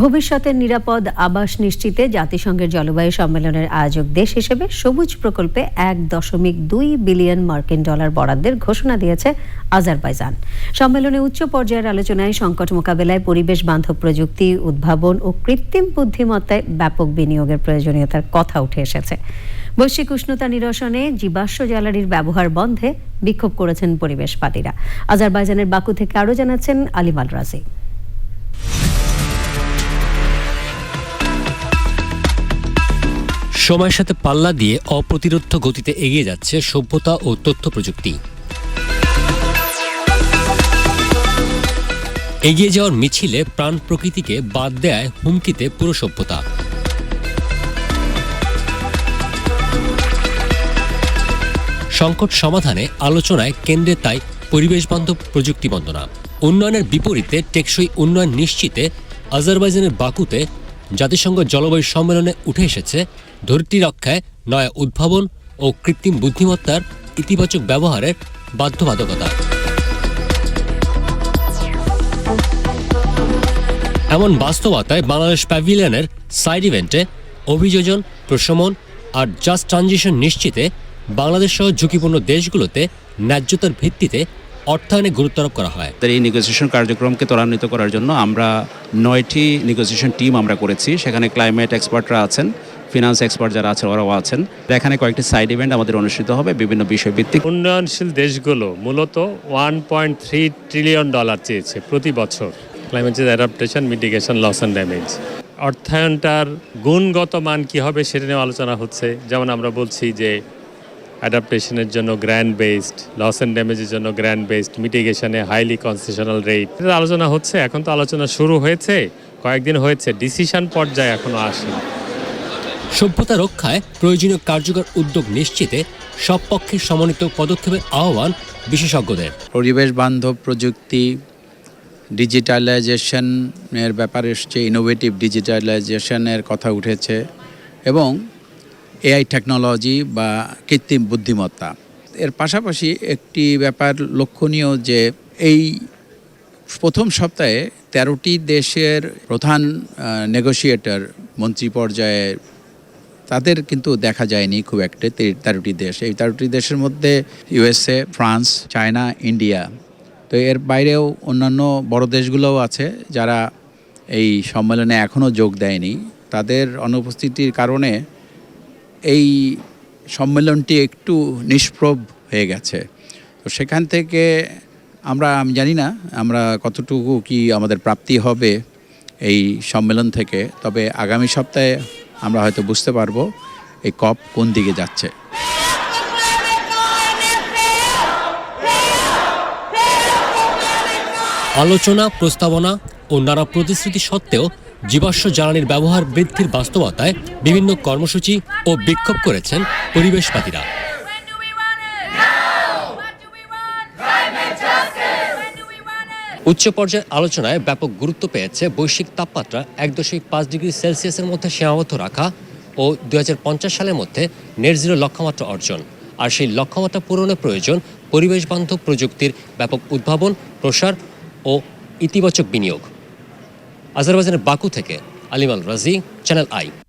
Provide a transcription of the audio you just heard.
ভবিষ্যতের নিরাপদ আবাস নিশ্চিতে জাতিসংঘের জলবায়ু সম্মেলনের আয়োজক দেশ হিসেবে সবুজ প্রকল্পে এক দশমিক দুই বিলিয়ন মার্কিন ডলার বরাদ্দের ঘোষণা দিয়েছে আজারবাইজান। সম্মেলনে উচ্চ পর্যায়ের আলোচনায় সংকট মোকাবেলায় পরিবেশ বান্ধব প্রযুক্তি, উদ্ভাবন ও কৃত্রিম বুদ্ধিমত্তায় ব্যাপক বিনিয়োগের প্রয়োজনীয়তার কথা উঠে এসেছে। বৈশ্বিক উষ্ণতা নিরসনে জীবাশ্ম জ্বালানির ব্যবহার বন্ধে বিক্ষোভ করেছেন পরিবেশবাদীরা। আজারবাইজানের বাকু থেকে আরও জানাচ্ছেন আলিমাল রাজি। সময়ের সাথে পাল্লা দিয়ে অপ্রতিরোধ গতিতে এগিয়ে যাচ্ছে সভ্যতা ও তথ্য প্রযুক্তি। এগিয়ে যাওয়ার মিছিলে প্রাণ প্রকৃতিকে বাদ দেয় হুমকিতে পুরো সভ্যতা। সংকট সমাধানে আলোচনায় কেন্দ্রে তাই পরিবেশ বান্ধব প্রযুক্তি বন্দনা। উন্নয়নের বিপরীতে টেকসই উন্নয়ন নিশ্চিতে আজারবাইজানের বাকুতে জাতিসংঘ জলবায়ু সম্মেলনে উঠে এসেছে ধরিত্রী রক্ষায় নয়া উদ্ভাবন ও কৃত্রিম বুদ্ধিমত্তার ইতিবাচক ব্যবহারের বাধ্যবাধকতা। এমন বাস্তবতায় বাংলাদেশ প্যাভিলিয়নের সাইড ইভেন্টে অভিযোজন, প্রশমন আর জাস্ট ট্রানজিশন নিশ্চিতে বাংলাদেশ সহ ঝুঁকিপূর্ণ দেশগুলোতে ন্যায্যতার ভিত্তিতে অর্থায়নে গুরুত্বারোপ করা হয়। এই নেগোসিয়েশন কার্যক্রমকে ত্বরান্বিত করার জন্য আমরা নয়টি নেগোসিয়েশন টিম আমরা করেছি। সেখানে ক্লাইমেট এক্সপার্টরা আছেন ফিনান্স এক্সপার্ট যারা আছে ওরাও আছেন। এখানে কয়েকটি সাইড ইভেন্ট আমাদের অনুষ্ঠিত হবে বিভিন্ন বিষয়ভিত্তিক। উন্নয়নশীল দেশগুলো মূলত one point three trillion dollar চেয়েছে প্রতি বছর। Climate change adaptation mitigation loss and damage অর্থায়নটার গুণগত মান কী হবে সেটা নিয়ে আলোচনা হচ্ছে। যেমন আমরা বলছি যে অ্যাডাপ্টেশনের জন্য গ্র্যান্ড বেসড লস অ্যান্ড ড্যামেজের জন্য গ্র্যান্ড বেসড মিটিগেশনে হাইলি কনসেশনাল রেট আলোচনা হচ্ছে এখন তো আলোচনা শুরু হয়েছে কয়েকদিন হয়েছে ডিসিশন পর্যায়ে এখনও আসেনি। সভ্যতা রক্ষায় প্রয়োজনীয় কার্যকর উদ্যোগ নিশ্চিতে সব পক্ষের সমন্বিত পদক্ষেপের আহ্বান বিশেষজ্ঞদের। পরিবেশ বান্ধব প্রযুক্তি ডিজিটালাইজেশনের ব্যাপারে এসছে ইনোভেটিভ ডিজিটালাইজেশনের কথা উঠেছে এবং এআই টেকনোলজি বা কৃত্রিম বুদ্ধিমত্তা। এর পাশাপাশি একটি ব্যাপার লক্ষণীয় যে এই প্রথম সপ্তাহে তেরোটি দেশের প্রধান নেগোসিয়েটর মন্ত্রী পর্যায়ে তাদের কিন্তু দেখা যায়নি খুব একটা তেরোটি দেশ। এই তেরোটি দেশের মধ্যে ইউএসএ ফ্রান্স চায়না ইন্ডিয়া তো এর বাইরেও অন্যান্য বড় দেশগুলোও আছে যারা এই সম্মেলনে এখনও যোগ দেয়নি। তাদের অনুপস্থিতির কারণে এই সম্মেলনটি একটু নিষ্প্রভ হয়ে গেছে। তো সেখান থেকে আমরা, আমি জানি না, আমরা কতটুকু কি আমাদের প্রাপ্তি হবে এই সম্মেলন থেকে, তবে আগামী সপ্তাহে আমরা হয়তো বুঝতে পারব এই কপ কোন দিকে যাচ্ছে। আলোচনা, প্রস্তাবনা ও নানা প্রতিশ্রুতি সত্ত্বেও জীবাশ্ম জ্বালানির ব্যবহার বৃদ্ধির বাস্তবতায় বিভিন্ন কর্মসূচি ও বিক্ষোভ করেছেন পরিবেশবাদীরা? উচ্চ পর্যায়ের আলোচনায় ব্যাপক গুরুত্ব পেয়েছে বৈশ্বিক তাপমাত্রা এক দশমিক পাঁচ ডিগ্রি সেলসিয়াসের মধ্যে সীমাবদ্ধ রাখা ও দু হাজার পঞ্চাশ সালের মধ্যে নেট জিরো লক্ষ্যমাত্রা অর্জন আর সেই লক্ষ্যমাত্রা পূরণের প্রয়োজন পরিবেশ বান্ধব প্রযুক্তির ব্যাপক উদ্ভাবন, প্রসার ও ইতিবাচক বিনিয়োগ আজারবাইজানের বাকু থেকে আলিমাল রাজি চ্যানেল আই